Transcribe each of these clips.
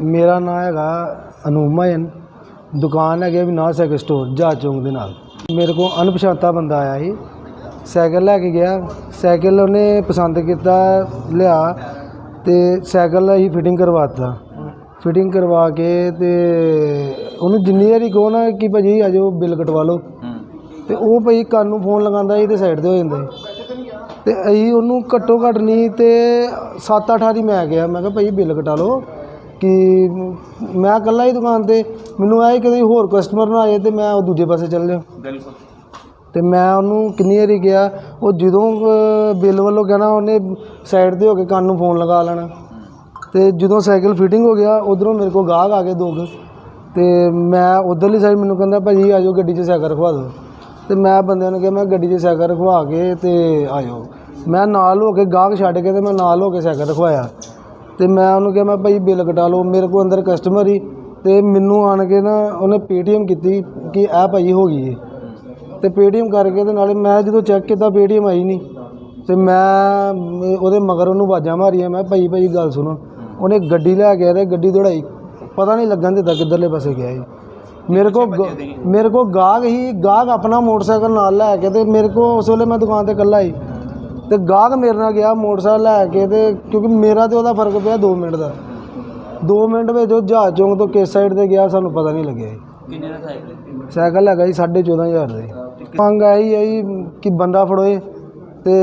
ਮੇਰਾ ਨਾਮ ਹੈਗਾ ਅਨੂਪ ਮਹਾਜਨ ਦੁਕਾਨ ਹੈਗੀ ਵਿਨਾਸ਼ ਸਾਈਕਲ ਸਟੋਰ ਜਹਾਜ਼ ਚੌਂਕ ਦੇ ਨਾਲ। ਮੇਰੇ ਕੋਲ ਅਣਪਛਾਤਾ ਬੰਦਾ ਆਇਆ ਸੀ। ਸਾਈਕਲ ਲੈ ਕੇ ਗਿਆ। ਸਾਈਕਲ ਉਹਨੇ ਪਸੰਦ ਕੀਤਾ, ਲਿਆ ਤੇ ਸਾਈਕਲ ਅਸੀਂ ਫਿਟਿੰਗ ਕਰਵਾਤਾ ਫਿਟਿੰਗ ਕਰਵਾ ਕੇ ਤੇ ਉਹਨੂੰ ਜਿੰਨੀ ਵਾਰੀ ਕਹੋ ਨਾ ਕਿ ਭਾਜੀ ਆ ਜਾਓ, ਬਿੱਲ ਕਟਵਾ ਲਓ। ਤੇ ਉਹ ਭਾਈ ਕੰਨ ਨੂੰ ਫੋਨ ਲਗਾਉਂਦਾ ਸੀ ਤੇ ਸਾਈਡ ਤੇ ਹੋ ਜਾਂਦਾ ਸੀ। ਤੇ ਅਸੀਂ ਉਹਨੂੰ ਘੱਟੋ ਘੱਟ ਨਹੀਂ ਤੇ 7-8 ਵਾਰੀ ਮੈਂ ਗਿਆ। ਮੈਂ ਕਿਹਾ ਭਾਈ ਬਿੱਲ ਕਟਾ ਲਓ। ਕਿ ਮੈਂ ਇਕੱਲਾ ਹੀ ਦੁਕਾਨ ਤੇ ਮੈਨੂੰ ਆਏ ਕਿ ਹੋਰ ਕਸਟਮਰ ਨਾ ਆਏ ਤੇ ਮੈਂ ਉਹ ਦੂਜੇ ਪਾਸੇ ਚੱਲ ਜਾ ਬਿਲਕੁਲ। ਤੇ ਮੈਂ ਉਹਨੂੰ ਕਿੰਨੀ ਵਾਰੀ ਗਿਆ ਉਹ ਜਦੋਂ ਬਿੱਲ ਵੱਲੋਂ ਕਹਿਣਾ ਉਹਨੇ ਸਾਈਡ ਤੇ ਹੋ ਕੇ ਕੰਨ ਨੂੰ ਫੋਨ ਲਗਾ ਲੈਣਾ। ਤੇ ਜਦੋਂ ਸਾਈਕਲ ਫਿਟਿੰਗ ਹੋ ਗਿਆ ਉਧਰੋਂ ਮੇਰੇ ਕੋਲ ਗਾਹਕ ਆ ਗਏ ਦੋ ਕੁ। ਤੇ ਮੈਂ ਉਧਰਲੀ ਸਾਈਡ ਮੈਨੂੰ ਕਹਿੰਦਾ ਭਾਜੀ ਆਜੋ ਗੱਡੀ 'ਚ ਸਾਈਕਲ ਰਖਵਾ ਦਿਓ। ਤੇ ਮੈਂ ਬੰਦਿਆਂ ਨੂੰ ਕਿਹਾ ਮੈਂ ਗੱਡੀ 'ਚ ਸਾਈਕਲ ਰਖਵਾ ਕੇ ਤੇ ਆਇਓ। ਮੈਂ ਨਾਲ ਹੋ ਕੇ ਗਾਹਕ ਛੱਡ ਕੇ ਤੇ ਮੈਂ ਨਾਲ ਹੋ ਕੇ ਸਾਈਕਲ ਰਖਵਾਇਆ। ਅਤੇ ਮੈਂ ਉਹਨੂੰ ਕਿਹਾ, ਮੈਂ ਭਾਅ ਜੀ ਬਿੱਲ ਕਟਾ ਲਓ, ਮੇਰੇ ਕੋਲ ਅੰਦਰ ਕਸਟਮਰ ਸੀ ਅਤੇ ਮੈਨੂੰ ਆਣ ਕੇ ਨਾ ਉਹਨੇ ਪੇਟੀਐਮ ਕੀਤੀ ਕਿ ਇਹ ਭਾਜੀ ਹੋ ਗਈ ਹੈ ਅਤੇ ਪੇਟੀਐਮ ਕਰਕੇ ਅਤੇ ਨਾਲੇ ਮੈਂ ਜਦੋਂ ਚੈੱਕ ਕੀਤਾ ਪੇਟੀਐਮ ਆਈ ਨਹੀਂ। ਅਤੇ ਮੈਂ, ਉਹਦੇ ਮਗਰ ਉਹਨੂੰ ਆਵਾਜ਼ਾਂ ਮਾਰੀਆਂ, ਮੈਂ ਭਾਈ ਭਾਈ, ਗੱਲ ਸੁਣੋ। ਉਹਨੇ ਗੱਡੀ ਲੈ ਕੇ ਆਇਆ ਅਤੇ ਗੱਡੀ ਦੌੜਾਈ। ਪਤਾ ਨਹੀਂ ਲੱਗਣ ਦਿੱਤਾ ਕਿੱਧਰਲੇ ਪਾਸੇ ਗਿਆ ਜੀ ਮੇਰੇ ਕੋ ਮੇਰੇ ਕੋ ਗਾਹਕ ਹੀ, ਗਾਹਕ ਆਪਣਾ ਮੋਟਰਸਾਈਕਲ ਨਾਲ ਲੈ ਕੇ ਤੇ ਮੇਰੇ ਕੋ ਉਸ ਵੇਲੇ ਮੈਂ ਦੁਕਾਨ ਤੇ ਇਕੱਲਾ ਹੀ ਤੇ ਗਾਹਕ ਮੇਰੇ ਨਾਲ ਗਿਆ ਮੋਟਰਸਾਈਕਲ ਲੈ ਕੇ ਤੇ ਕਿਉਂਕਿ ਮੇਰਾ ਤੇ ਉਹਦਾ ਫ਼ਰਕ ਪਿਆ 2 ਮਿੰਟ ਦਾ। 2 ਮਿੰਟ ਵਿੱਚ ਉਹ ਜਹਾਜ਼ ਚੌਂਕ ਤੋਂ ਕਿਸ ਸਾਈਡ ਤੇ ਗਿਆ ਸਾਨੂੰ ਪਤਾ ਨਹੀਂ ਲੱਗਿਆ ਕਿੰਨੇ ਦਾ ਸਾਈਕਲ ਸਾਈਕਲ ਹੈਗਾ ਜੀ 14500 ਦੇ ਮੰਗ ਆਈ ਹੈ ਜੀ ਕਿ ਬੰਦਾ ਫੜੋਏ ਤੇ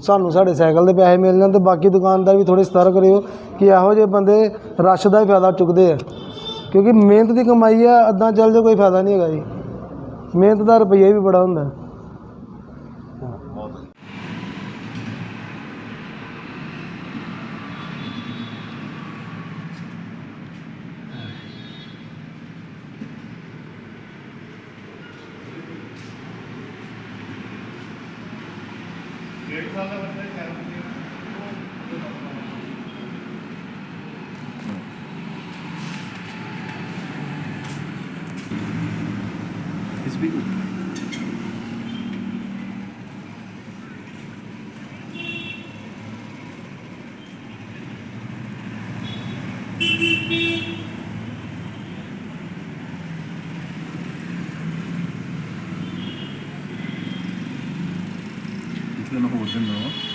ਸਾਨੂੰ ਸਾਡੇ ਸਾਈਕਲ ਦੇ ਪੈਸੇ ਮਿਲ ਜਾਣ ਤੇ ਬਾਕੀ ਦੁਕਾਨਦਾਰ ਵੀ ਥੋੜੇ ਸਤਰਕ ਕਰਿਓ ਕਿ ਇਹੋ ਜਿਹੇ ਬੰਦੇ ਰਸ਼ ਦਾ ਹੀ ਫਾਇਦਾ ਚੁੱਕਦੇ ਆ। ਕਿਉਂਕਿ ਮਿਹਨਤ ਦੀ ਕਮਾਈ ਆ ਅੱਧਾ ਚੱਲ ਜੇ ਕੋਈ ਫਾਇਦਾ ਨਹੀਂ ਹੈਗਾ ਜੀ। ਮਿਹਨਤ ਦਾ ਰੁਪਈਆ ਵੀ ਬੜਾ ਹੁੰਦਾ। It's big. Beep, beep. ਇਸ ਵੀ ਇਥੇ ਨਾ ਹੋ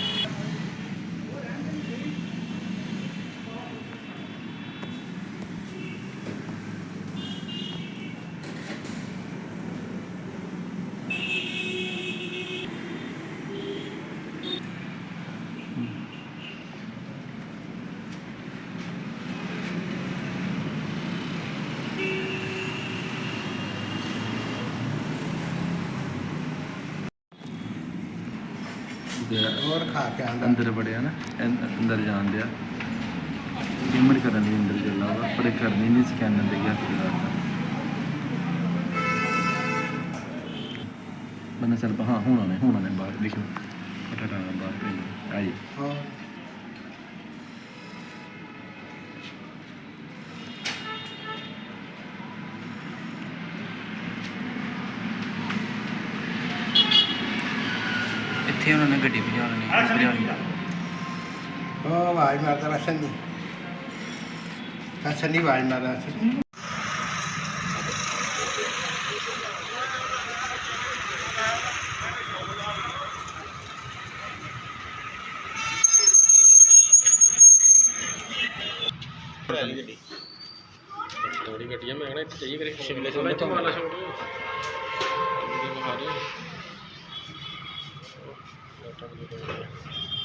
ਜੰਨੋ ਹੋਰ ਖਾ ਕੇ ਅੰਦਰ ਵੜਿਆ ਨਾ ਅੰ- ਅੰਦਰ ਜਾਣ ਦਿਆ ਪੇਮੈਂਟ ਕਰਨ ਦੀ ਅੰਦਰ ਚੱਲਾ ਵਾ ਪਰ ਇਹ ਕਰਨੀ ਨਹੀਂ ਸਕੈਨਰ ਦੇ ਗਿਆ ਫਿਰ ਬੰਦਾ ਚੱਲ ਹਾਂ ਹੁਣ ਆਣੇ ਹੁਣ ਆਣੇ ਬਾਹਰ ਲਿਖੋ। ਪਟਾਟਾ ਬਾਹਰ ਆਈ ਹਾਂ ਕਿੱਥੇ ਉਹਨਾਂ ਨੇ ਗੱਡੀ ਭਜਾ ਲੈਣੀ ਉਹ ਆਵਾਜ਼ ਮਾਰਦਾ ਵਾ ਸੰਨੀ। ਤਾਂ ਸੰਨੀ ਆਵਾਜ਼ ਮਾਰਦਾ ਸੀ ਥੋੜੀ ਘਟੀਆ ਮੈਂ ਕਹਣਾ ਇੱਥੇ ਚਾਹੀਏ ਕਰੇ ਸ਼ਿਮਲੇ ਸ਼ਿਮਲੇ ਇੱਥੋਂ ਮਾਲਾ ਸ਼ੋਰ कर देते हैं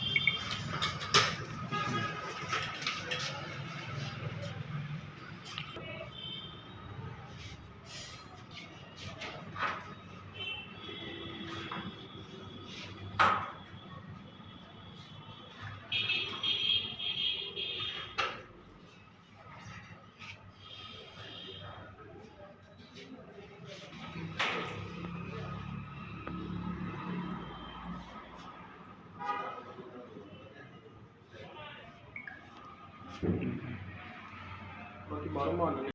ਬਾਕੀ ਬਾਹਰ ਮਾਰ